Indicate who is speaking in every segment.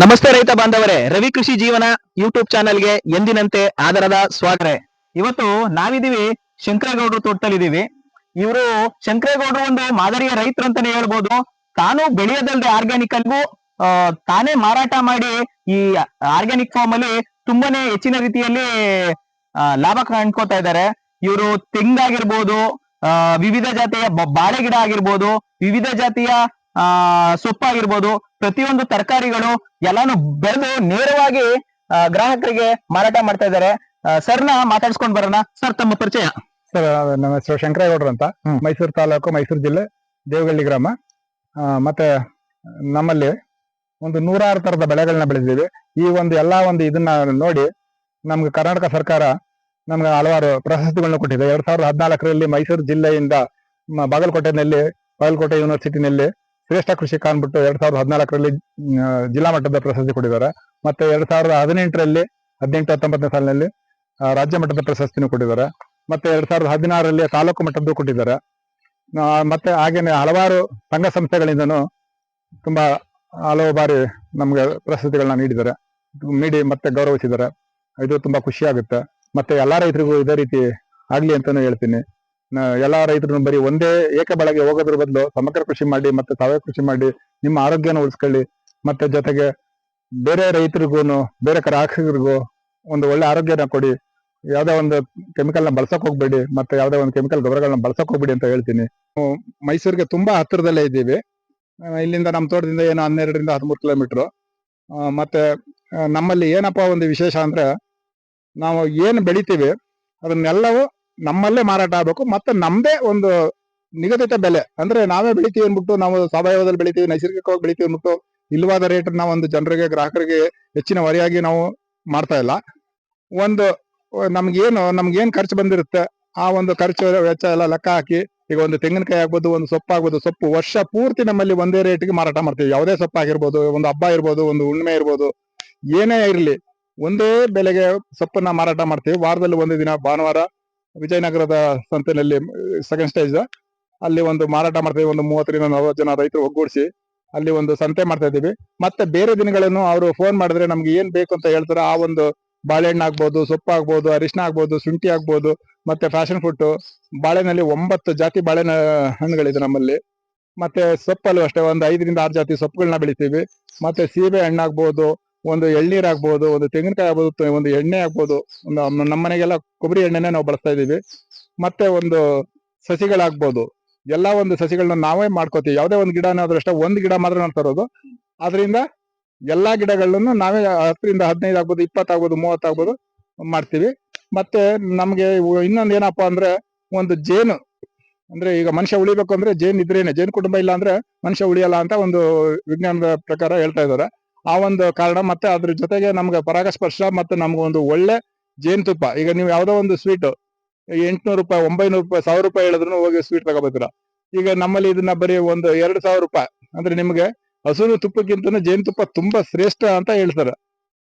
Speaker 1: ನಮಸ್ತೆ ರೈತ ಬಾಂಧವರೇ ರವಿ ಕೃಷಿ ಜೀವನ ಯೂಟ್ಯೂಬ್ ಚಾನೆಲ್ಗೆ ಎಂದಿನಂತೆ ಆದರದ ಸ್ವಾಗತ. ಇವತ್ತು ನಾವಿದೀವಿ ಶಂಕರೇಗೌಡರು ತೋಟದಲ್ಲಿದ್ದೀವಿ. ಇವರು ಶಂಕರೇಗೌಡರು ಒಂದು ಮಾದರಿಯ ರೈತರು ಅಂತಾನೆ ಹೇಳ್ಬೋದು. ತಾನು ಬೆಳೆಯೋದಲ್ದೆ ಆರ್ಗ್ಯಾನಿಕ್ ಅಲ್ಗೂ ಆ, ತಾನೇ ಮಾರಾಟ ಮಾಡಿ ಈ ಆರ್ಗ್ಯಾನಿಕ್ ಫಾರ್ಮ್ ಅಲ್ಲಿ ತುಂಬಾನೇ ಹೆಚ್ಚಿನ ರೀತಿಯಲ್ಲಿ ಲಾಭ ಕಂಡ್ಕೋತಾ ಇದ್ದಾರೆ. ಇವರು ತೆಂಗಾಗಿರ್ಬೋದು ವಿವಿಧ ಜಾತಿಯ ಬಾಳೆ ಗಿಡ ಆಗಿರ್ಬೋದು ವಿವಿಧ ಜಾತಿಯ ಆ ಸೊಪ್ಪಾಗಿರ್ಬೋದು ಪ್ರತಿಯೊಂದು ತರಕಾರಿಗಳು ಎಲ್ಲಾನು ಬೆಳೆದು ನೇರವಾಗಿ ಗ್ರಾಹಕರಿಗೆ ಮಾರಾಟ ಮಾಡ್ತಾ ಇದ್ದಾರೆ. ಸರ್ನ ಮಾತಾಡ್ಸ್ಕೊಂಡ್ ಬರೋಣ. ಸರ್ ತಮ್ಮ ಪರಿಚಯ.
Speaker 2: ಸರ್ ನಮ್ಮ ಹೆಸರು ಶಂಕರೇಗೌಡರು ಅಂತ. ಮೈಸೂರು ತಾಲೂಕು ಮೈಸೂರು ಜಿಲ್ಲೆ ದೇವಗಳ್ಳಿ ಗ್ರಾಮ. ಮತ್ತೆ ನಮ್ಮಲ್ಲಿ ಒಂದು ನೂರಾರು ತರದ ಬೆಳೆಗಳನ್ನ ಬೆಳೆದಿದ್ದೀವಿ. ಈ ಒಂದು ಎಲ್ಲಾ ಒಂದು ಇದನ್ನ ನೋಡಿ ನಮ್ಗೆ ಕರ್ನಾಟಕ ಸರ್ಕಾರ ನಮ್ಗೆ ಹಲವಾರು ಪ್ರಶಸ್ತಿಗಳನ್ನ ಕೊಟ್ಟಿದೆ. ಎರಡ್ ಸಾವಿರದ ಹದಿನಾಲ್ಕರಲ್ಲಿ ಮೈಸೂರು ಜಿಲ್ಲೆಯಿಂದ ಬಾಗಲಕೋಟೆನಲ್ಲಿ ಬಾಗಲಕೋಟೆ ಯೂನಿವರ್ಸಿಟಿನಲ್ಲಿ ಶ್ರೇಷ್ಠ ಕೃಷಿಕ ಅಂದ್ಬಿಟ್ಟು ಎರಡ್ ಸಾವಿರದ ಹದಿನಾಲ್ಕರಲ್ಲಿ ಜಿಲ್ಲಾ ಮಟ್ಟದ ಪ್ರಶಸ್ತಿ ಕೊಟ್ಟಿದ್ದಾರೆ. ಮತ್ತೆ ಎರಡ್ ಸಾವಿರದ ಹದಿನೆಂಟರಲ್ಲಿ, ಹದಿನೆಂಟು, ಹತ್ತೊಂಬತ್ತನೇ ಸಾಲಿನಲ್ಲಿ ರಾಜ್ಯ ಮಟ್ಟದ ಪ್ರಶಸ್ತಿನೂ ಕೊಟ್ಟಿದ್ದಾರೆ. ಮತ್ತೆ ಎರಡ್ ಸಾವಿರದ ಹದಿನಾರರಲ್ಲಿ ತಾಲೂಕು ಮಟ್ಟದ್ದು ಕೊಟ್ಟಿದ್ದಾರೆ. ಮತ್ತೆ ಹಾಗೇನೆ ಹಲವಾರು ಸಂಘ ಸಂಸ್ಥೆಗಳಿಂದನು ತುಂಬಾ ಹಲವು ಬಾರಿ ನಮ್ಗೆ ಪ್ರಶಸ್ತಿಗಳನ್ನ ನೀಡಿದ್ದಾರೆ. ನೀಡಿ ಮತ್ತೆ ಗೌರವಿಸಿದ್ದಾರೆ. ಇದು ತುಂಬಾ ಖುಷಿ ಆಗುತ್ತೆ ಮತ್ತೆ ಎಲ್ಲಾ ರೈತರಿಗೂ ಇದೇ ರೀತಿ ಆಗ್ಲಿ ಅಂತಾನು ಹೇಳ್ತೀನಿ. ಎಲ್ಲಾ ರೈತರು ಬರೀ ಒಂದೇ ಏಕ ಬೆಳೆಗೆ ಹೋಗೋದ್ರ ಬದಲು ಸಮಗ್ರ ಕೃಷಿ ಮಾಡಿ ಮತ್ತೆ ಸಾವಯವ ಕೃಷಿ ಮಾಡಿ ನಿಮ್ಮ ಆರೋಗ್ಯನ ಉಳಿಸ್ಕೊಳ್ಳಿ. ಮತ್ತೆ ಜೊತೆಗೆ ಬೇರೆ ರೈತರಿಗೂ ಬೇರೆ ಗ್ರಾಹಕರಿಗೂ ಒಂದು ಒಳ್ಳೆ ಆರೋಗ್ಯನ ಕೊಡಿ. ಯಾವ್ದೇ ಒಂದು ಕೆಮಿಕಲ್ನ ಬಳಸಕ್ ಹೋಗ್ಬೇಡಿ, ಮತ್ತೆ ಯಾವ್ದೇ ಒಂದು ಕೆಮಿಕಲ್ ಗೊಬ್ಬರಗಳನ್ನ ಬಳಸಕ್ ಹೋಗ್ಬೇಡಿ ಅಂತ ಹೇಳ್ತೀನಿ. ಮೈಸೂರಿಗೆ ತುಂಬಾ ಹತ್ತಿರದಲ್ಲೇ ಇದ್ದೀವಿ. ಇಲ್ಲಿಂದ ನಮ್ಮ ತೋಟದಿಂದ ಏನು ಹನ್ನೆರಡರಿಂದ ಹದಿಮೂರು ಕಿಲೋಮೀಟರ್. ಮತ್ತೆ ನಮ್ಮಲ್ಲಿ ಏನಪ್ಪಾ ಒಂದು ವಿಶೇಷ ಅಂದ್ರೆ ನಾವು ಏನು ಬೆಳಿತೀವಿ, ಅದನ್ನೆಲ್ಲವೂ ನಮ್ಮಲ್ಲೇ ಮಾರಾಟ ಆಗ್ಬೇಕು. ಮತ್ತೆ ನಮ್ದೇ ಒಂದು ನಿಗದಿತ ಬೆಲೆ. ಅಂದ್ರೆ ನಾವೇ ಬೆಳಿತೀವಿ ಅಂದ್ಬಿಟ್ಟು ನಾವು ಸಾವಯವದಲ್ಲಿ ಬೆಳಿತೀವಿ, ನೈಸರ್ಗಿಕವಾಗಿ ಬೆಳಿತೀವಿ ಅಂದ್ಬಿಟ್ಟು ಇಲ್ವಾದ ರೇಟ್ ನಾವು ಒಂದು ಜನರಿಗೆ, ಗ್ರಾಹಕರಿಗೆ ಹೆಚ್ಚಿನ ವರಿಯಾಗಿ ನಾವು ಮಾಡ್ತಾ ಇಲ್ಲ. ಒಂದು ನಮ್ಗೇನು, ನಮ್ಗೇನ್ ಖರ್ಚು ಬಂದಿರುತ್ತೆ, ಆ ಒಂದು ಖರ್ಚು ವೆಚ್ಚ ಎಲ್ಲ ಲೆಕ್ಕ ಹಾಕಿ, ಈಗ ಒಂದು ತೆಂಗಿನಕಾಯಿ ಆಗ್ಬೋದು, ಒಂದು ಸೊಪ್ಪು ಆಗ್ಬೋದು, ಸೊಪ್ಪು ವರ್ಷ ಪೂರ್ತಿ ನಮ್ಮಲ್ಲಿ ಒಂದೇ ರೇಟ್ಗೆ ಮಾರಾಟ ಮಾಡ್ತೀವಿ. ಯಾವುದೇ ಸೊಪ್ಪು ಆಗಿರ್ಬೋದು, ಒಂದು ಹಬ್ಬ ಇರ್ಬೋದು, ಒಂದು ಹುಣ್ಣಿಮೆ ಇರ್ಬೋದು, ಏನೇ ಇರಲಿ, ಒಂದೇ ಬೆಲೆಗೆ ಸೊಪ್ಪನ್ನ ಮಾರಾಟ ಮಾಡ್ತೀವಿ. ವಾರದಲ್ಲಿ ಒಂದು ದಿನ, ಭಾನುವಾರ ವಿಜಯನಗರದ ಸಂತೆನಲ್ಲಿ ಸೆಕೆಂಡ್ ಸ್ಟೇಜ್ ಅಲ್ಲಿ ಒಂದು ಮಾರಾಟ ಮಾಡ್ತೀವಿ ಒಂದು ಮೂವತ್ತರಿಂದ ನಲವತ್ತು ಜನ ರೈತರು ಒಗ್ಗೂಡಿಸಿ ಅಲ್ಲಿ ಒಂದು ಸಂತೆ ಮಾಡ್ತಾ ಇದ್ದೀವಿ. ಮತ್ತೆ ಬೇರೆ ದಿನಗಳನ್ನು ಅವರು ಫೋನ್ ಮಾಡಿದ್ರೆ ನಮ್ಗೆ ಏನ್ ಬೇಕು ಅಂತ ಹೇಳ್ತಾರೆ. ಆ ಒಂದು ಬಾಳೆಹಣ್ಣು ಆಗ್ಬೋದು, ಸೊಪ್ಪು ಆಗ್ಬೋದು ಅರಿಶಿನ ಆಗ್ಬೋದು, ಶುಂಠಿ ಆಗ್ಬೋದು, ಮತ್ತೆ ಫ್ಯಾಷನ್ ಫುಡ್ ಬಾಳೆನಲ್ಲಿ ಒಂಬತ್ತು ಜಾತಿ ಬಾಳೆ ಹಣ್ಣುಗಳಿದೆ ನಮ್ಮಲ್ಲಿ. ಮತ್ತೆ ಸೊಪ್ಪಲ್ಲೂ ಅಷ್ಟೇ, ಒಂದು ಐದರಿಂದ ಆರು ಜಾತಿ ಸೊಪ್ಪುಗಳನ್ನ ಬೆಳಿತೀವಿ. ಮತ್ತೆ ಸೀಬೆ ಹಣ್ಣಾಗ್ಬೋದು ಒಂದು ಎಳ್ನೀರ್ ಆಗ್ಬಹುದು ಒಂದು ತೆಂಗಿನಕಾಯಿ ಆಗ್ಬೋದು ಒಂದು ಎಣ್ಣೆ ಆಗ್ಬೋದು, ಒಂದು ನಮ್ಮ ನಮ್ಮನೆಗೆಲ್ಲ ಕೊಬ್ಬರಿ ಎಣ್ಣೆನೆ ನಾವು ಬಳಸ್ತಾ ಇದೀವಿ ಮತ್ತೆ ಒಂದು ಸಸಿಗಳಾಗ್ಬೋದು, ಎಲ್ಲಾ ಒಂದು ಸಸಿಗಳನ್ನ ನಾವೇ ಮಾಡ್ಕೋತೀವಿ. ಯಾವುದೇ ಒಂದು ಗಿಡನಾದ್ರೂ ಅಷ್ಟೇ, ಒಂದು ಗಿಡ ಮಾತ್ರ ನಾವು ತರೋದು. ಅದರಿಂದ ಎಲ್ಲಾ ಗಿಡಗಳನ್ನು ನಾವೇ ಹತ್ತರಿಂದ ಹದಿನೈದು ಆಗ್ಬೋದು ಇಪ್ಪತ್ತಾಗ್ಬೋದು ಮೂವತ್ತಾಗ್ಬೋದು ಮಾಡ್ತೀವಿ. ಮತ್ತೆ ನಮ್ಗೆ ಇನ್ನೊಂದು ಇನ್ನೊಂದ್ ಏನಪ್ಪಾ ಅಂದ್ರೆ, ಒಂದು ಜೇನು, ಅಂದ್ರೆ ಈಗ ಮನುಷ್ಯ ಉಳಿಬೇಕು ಅಂದ್ರೆ ಜೇನ್ ಇದ್ರೇನೆ, ಜೇನು ಕುಟುಂಬ ಇಲ್ಲ ಅಂದ್ರೆ ಮನುಷ್ಯ ಉಳಿಯಲ್ಲ ಅಂತ ಒಂದು ವಿಜ್ಞಾನದ ಪ್ರಕಾರ ಹೇಳ್ತಾ ಇದ್ದಾರೆ. ಆ ಒಂದು ಕಾರಣ ಮತ್ತೆ ಅದ್ರ ಜೊತೆಗೆ ನಮ್ಗೆ ಪರಾಗಸ್ಪರ್ಶ ಮತ್ತೆ ನಮ್ಗೆ ಒಂದು ಒಳ್ಳೆ ಜೇನುತುಪ್ಪ. ಈಗ ನೀವು ಯಾವ್ದೋ ಒಂದು ಸ್ವೀಟ್ ಎಂಟ್ನೂರು ರೂಪಾಯಿ, ಒಂಬೈನೂರು ರೂಪಾಯಿ, ಸಾವಿರ ರೂಪಾಯಿ ಹೇಳಿದ್ರು ಹೋಗಿ ಸ್ವೀಟ್ ತಗೋಬೇಕಿರ. ಈಗ ನಮ್ಮಲ್ಲಿ ಇದನ್ನ ಬರೀ ಒಂದು ಎರಡು ಸಾವಿರ ರೂಪಾಯಿ. ಅಂದ್ರೆ ನಿಮ್ಗೆ ಹಸುರು ತುಪ್ಪಕ್ಕಿಂತ ಜೇನುತುಪ್ಪ ತುಂಬಾ ಶ್ರೇಷ್ಠ ಅಂತ ಹೇಳ್ತಾರೆ.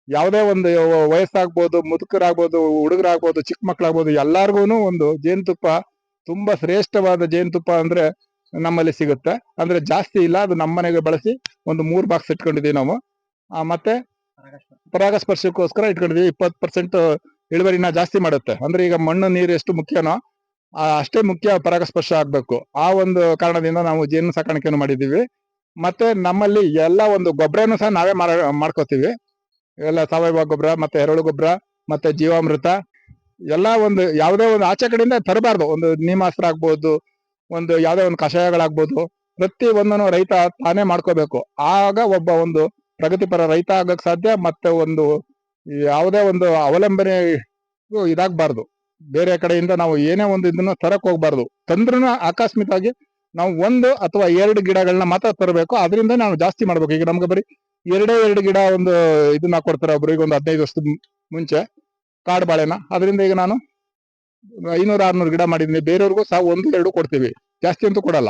Speaker 2: ಯಾವುದೇ ಒಂದು ವಯಸ್ಸಾಗ್ಬೋದು, ಮುದುಕರಾಗ್ಬೋದು, ಹುಡುಗರಾಗ್ಬೋದು, ಚಿಕ್ಕ ಮಕ್ಕಳಾಗ್ಬೋದು ಎಲ್ಲಾರ್ಗು ಒಂದು ಜೇನುತುಪ್ಪ ತುಂಬಾ ಶ್ರೇಷ್ಠವಾದ ಜೇನುತುಪ್ಪ ಅಂದ್ರೆ ನಮ್ಮಲ್ಲಿ ಸಿಗುತ್ತೆ. ಅಂದ್ರೆ ಜಾಸ್ತಿ ಇಲ್ಲ, ಅದು ನಮ್ಮನೆಗೆ ಬಳಸಿ ಒಂದು ಮೂರು ಬಾಕ್ಸ್ ಇಟ್ಕೊಂಡಿದೀವಿ ನಾವು. ಮತ್ತೆ ಪರಾಗಸ್ಪರ್ಶಕ್ಕೋಸ್ಕರ ಇಟ್ಕೊಂಡಿದೀವಿ ಇಪ್ಪತ್ತು ಪರ್ಸೆಂಟ್ ಇಳುವರಿನ ಜಾಸ್ತಿ ಮಾಡುತ್ತೆ. ಅಂದ್ರೆ ಈಗ ಮಣ್ಣು ನೀರು ಎಷ್ಟು ಮುಖ್ಯನೋ ಅಷ್ಟೇ ಮುಖ್ಯ ಪರಾಗಸ್ಪರ್ಶ ಆಗ್ಬೇಕು. ಆ ಒಂದು ಕಾರಣದಿಂದ ನಾವು ಜೇನು ಸಾಕಾಣಿಕೆಯನ್ನು ಮಾಡಿದ್ದೀವಿ. ಮತ್ತೆ ನಮ್ಮಲ್ಲಿ ಎಲ್ಲ ಒಂದು ಗೊಬ್ಬರನು ಸಹ ನಾವೇ ಮಾರ ಮಾಡ್ಕೋತೀವಿ. ಎಲ್ಲ ಸಾವಯವ ಗೊಬ್ಬರ ಮತ್ತೆ ಎರೆಹುಳು ಗೊಬ್ಬರ ಮತ್ತೆ ಜೀವಾಮೃತ ಎಲ್ಲಾ ಒಂದು ಯಾವುದೇ ಒಂದು ಆಚೆ ಕಡೆಯಿಂದ ತರಬಾರ್ದು. ಒಂದು ನೀಮಾಸ್ತ್ರ ಆಗ್ಬೋದು ಒಂದು ಯಾವುದೇ ಒಂದು ಕಷಾಯಗಳಾಗ್ಬೋದು ಪ್ರತಿ ಒಂದನ್ನು ರೈತ ತಾನೇ ಮಾಡ್ಕೋಬೇಕು. ಆಗ ಒಬ್ಬ ಒಂದು ಪ್ರಗತಿಪರ ರೈತ ಆಗಕ್ ಸಾಧ್ಯ ಮತ್ತೆ ಒಂದು ಯಾವುದೇ ಒಂದು ಅವಲಂಬನೆ ಇದಾಗಬಾರ್ದು. ಬೇರೆ ಕಡೆಯಿಂದ ನಾವು ಏನೇ ಒಂದು ಇದನ್ನ ತರಕ್ ಹೋಗ್ಬಾರ್ದು. ತಂದ್ರೂ ಆಕಸ್ಮಿಕವಾಗಿ ನಾವು ಒಂದು ಅಥವಾ ಎರಡು ಗಿಡಗಳನ್ನ ಮಾತ್ರ ತರಬೇಕು. ಅದರಿಂದ ನಾವು ಜಾಸ್ತಿ ಮಾಡ್ಬೇಕು. ಈಗ ನಮ್ಗೆ ಬರೀ ಎರಡೇ ಎರಡು ಗಿಡ ಒಂದು ಇದನ್ನ ಕೊಡ್ತಾರೆ ಒಬ್ರಿಗೆ ಒಂದು ಹದಿನೈದು ವರ್ಷದ ಮುಂಚೆ ಕಾಡು ಬಾಳೆನ. ಅದರಿಂದ ಈಗ ನಾನು ಐನೂರು, ಆರ್ನೂರು ಗಿಡ ಮಾಡಿದ್ದೀನಿ. ಬೇರೆಯವ್ರಿಗೂ ಸಹ ಒಂದು, ಎರಡು ಕೊಡ್ತೀವಿ. ಜಾಸ್ತಿ ಅಂತೂ ಕೊಡಲ್ಲ.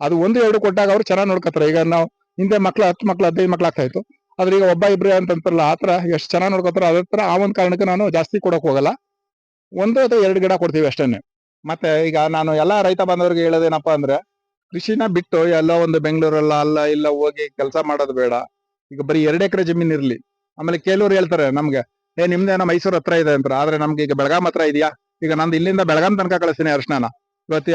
Speaker 2: ಅದು ಒಂದು, ಎರಡು ಕೊಟ್ಟಾಗ ಅವ್ರು ಚೆನ್ನಾಗಿ ನೋಡ್ಕೊತಾರೆ. ಈಗ ನಾವು ಹಿಂದೆ ಮಕ್ಳು, ಹತ್ತು ಮಕ್ಳು, ಹದಿನೈದು ಮಕ್ಳು ಆಗ್ತಾ ಇತ್ತು. ಆದ್ರೆ ಈಗ ಒಬ್ಬ ಇಬ್ರು ಅಂತ ಅಂತಾರಲ್ಲ ಆ ತರ ಎಷ್ಟು ಚೆನ್ನಾಗಿ ನೋಡ್ಕೊತಾರೋ ಅದೇ ತರ ಆ ಒಂದು ಕಾರಣಕ್ಕೆ ನಾನು ಜಾಸ್ತಿ ಕೊಡಕ್ ಹೋಗಲ್ಲ. ಒಂದು ಅಥವಾ ಎರಡು ಗಿಡ ಕೊಡ್ತೀವಿ ಅಷ್ಟೇ ಮತ್ತೆ ಈಗ ನಾನು ಎಲ್ಲಾ ರೈತ ಬಾಂಧವರಿಗೆ ಹೇಳೋದೇನಪ್ಪಾ ಅಂದ್ರೆ, ಕೃಷಿನ ಬಿಟ್ಟು ಎಲ್ಲ ಒಂದು ಬೆಂಗಳೂರಲ್ಲ, ಅಲ್ಲ ಇಲ್ಲ ಹೋಗಿ ಕೆಲಸ ಮಾಡೋದು ಬೇಡ. ಈಗ ಬರೀ ಎರಡು ಎಕರೆ ಜಮೀನ್ ಇರ್ಲಿ. ಆಮೇಲೆ ಕೆಲವ್ರು ಹೇಳ್ತಾರೆ ನಮ್ಗೆ, ಏ ನಿಮ್ದೇನೋ ಮೈಸೂರು ಹತ್ರ ಇದೆ ಅಂತಾರೆ. ಆದ್ರೆ ನಮ್ಗೆ ಈಗ ಬೆಳಗಾಂ ಹತ್ರ ಇದೆಯಾ? ಈಗ ನಂದು ಇಲ್ಲಿಂದ ಬೆಳಗಾಂ ತನಕ ಕಳಿಸ್ತೀನಿ ಅರ್ಶನ ಇವತ್ತು